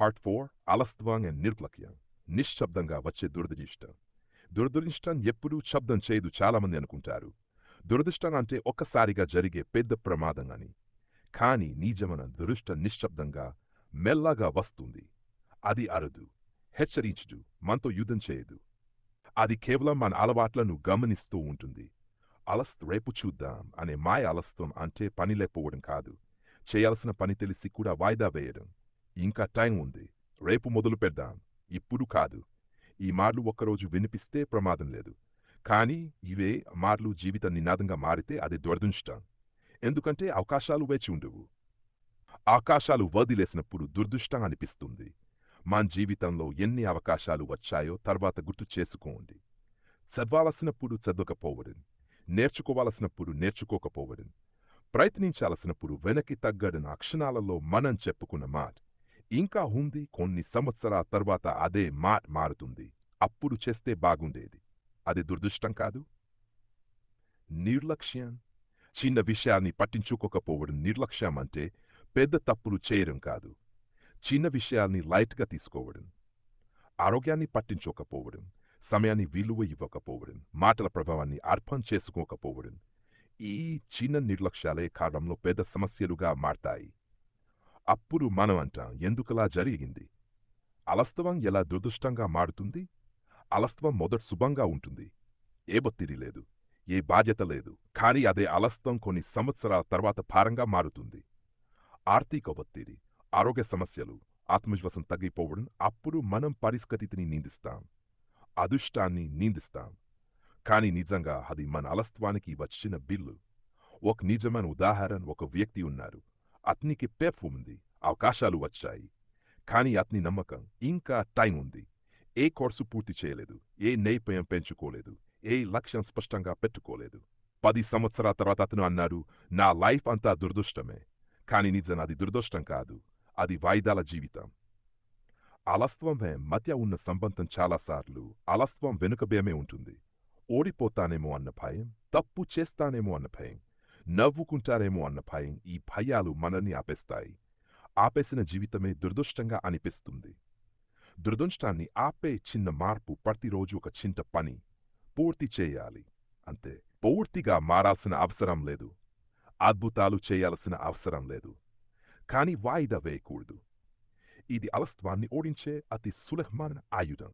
Part four అలస్త్వాంగ్ and నిర్లక్ష్యం నిశ్శబ్దంగా వచ్చే దురదృష్టం. దురదృష్టం ఎప్పుడూ శబ్దం చేయదు చాలామంది అనుకుంటారు. దురదృష్టం అంటే ఒక్కసారిగా జరిగే పెద్ద ప్రమాదం అని. కానీ నిజమైన దురదృష్టం నిశ్శబ్దంగా మెల్లగా వస్తుంది. అది అరదు. హెచ్చరించదు. మనతో యుద్ధం చేయదు. అది కేవలం మన అలవాట్లను గమనిస్తూ ఉంటుంది. అలస్త్ రేపు చూద్దాం అనే మాయ అలస్త్వం అంటే పని లేకపోవడం కాదు. చేయాల్సిన పని తెలిసి కూడా వాయిదా వేయడం. ఇంకా టైం ఉంది. రేపు మొదలు పెడదాం. ఇప్పుడు కాదు. ఈ మార్లు ఒక్కరోజు వినిపిస్తే ప్రమాదం లేదు. కానీ ఇవే మార్లు జీవిత నినాదంగా మారితే అది దురదృష్టం. ఎందుకంటే అవకాశాలు వేచి ఉండవు. ఆకాశాలు వదిలేసినప్పుడు దురదృష్టం అనిపిస్తుంది. మన జీవితంలో ఎన్ని అవకాశాలు వచ్చాయో తర్వాత గుర్తు చేసుకోండి. చదవాల్సినప్పుడు చదవకపోవడం నేర్చుకోవాల్సినప్పుడు నేర్చుకోకపోవడం ప్రయత్నించాల్సినప్పుడు వెనక్కి తగ్గడం అక్షణాలలో మనం చెప్పుకున్న మాట. ఇంకా ఉంది కొన్ని సంవత్సరాల తర్వాత అదే మాట మారుతుంది. అప్పుడు చేస్తే బాగుండేది. అది దురదృష్టం కాదు? నిర్లక్ష్యం. చిన్న విషయాన్ని పట్టించుకోకపోవడం నిర్లక్ష్యం అంటే పెద్ద తప్పులు చేయడం కాదు. చిన్న విషయాల్ని లైట్గా తీసుకోవడం. ఆరోగ్యాన్ని పట్టించుకోకపోవడం. సమయాన్ని విలువ ఇవ్వకపోవడం. మాటల ప్రభావాన్ని అర్థం చేసుకోకపోవడం. ఈ చిన్న నిర్లక్ష్యాలే కాలంలో పెద్ద సమస్యలుగా మారతాయి. అప్పుడు మనం అంటాం ఎందుకలా జరిగింది? అలస్తవం ఎలా దురదృష్టంగా మారుతుంది? అలస్తవం మొదట శుభంగా ఉంటుంది. ఏ ఒత్తిడి లేదు ఏ బాధ్యత లేదు కానీ అదే అలస్తం కొన్ని సంవత్సరాల తర్వాత భారంగా మారుతుంది. ఆర్థిక ఒత్తిడి ఆరోగ్య సమస్యలు ఆత్మవిశ్వాసం తగ్గిపోవడం అప్పుడు మనం పరిస్థితిని నిందిస్తాం. అదృష్టాన్ని నిందిస్తాం. కానీ నిజంగా అది మన అలస్త్వానికి వచ్చిన బిల్లు. ఒక నిజమైన ఉదాహరణ ఒక వ్యక్తి ఉన్నారు. అతనికి పెప్ ఉంది అవకాశాలు వచ్చాయి. కానీ అతని నమ్మకం ఇంకా టైం ఉంది. ఏ కోర్సు పూర్తి చేయలేదు ఏ నైపుణ్యం పెంచుకోలేదు ఏ లక్ష్యం స్పష్టంగా పెట్టుకోలేదు. పది సంవత్సరాల తర్వాత అతను అన్నాడు నా లైఫ్ అంతా దురదృష్టమే. కానీ నిజం అది దురదృష్టం కాదు అది వాయిదాల జీవితం. అలస్త్వమే మధ్య ఉన్న సంబంధం చాలాసార్లు అలస్త్వం వెనుకబేమే ఉంటుంది. ఓడిపోతానేమో అన్న భయం తప్పు చేస్తానేమో అన్న భయం. నవ్వుకుంటారేమో అన్న భయం ఈ భయాలు మనల్ని ఆపేస్తాయి. ఆపేసిన జీవితమే దురదృష్టంగా అనిపిస్తుంది. దురదృష్టాన్ని ఆపే చిన్న మార్పు ప్రతిరోజు ఒక చింత పని. పూర్తి చేయాలి. అంతే. పూర్తిగా మారాల్సిన అవసరం లేదు. అద్భుతాలు చేయాల్సిన అవసరం లేదు. కానీ వాయిదా వేయకూడదు. ఇది అలస్త్వాన్ని ఓడించే అతి సులభమైన ఆయుధం.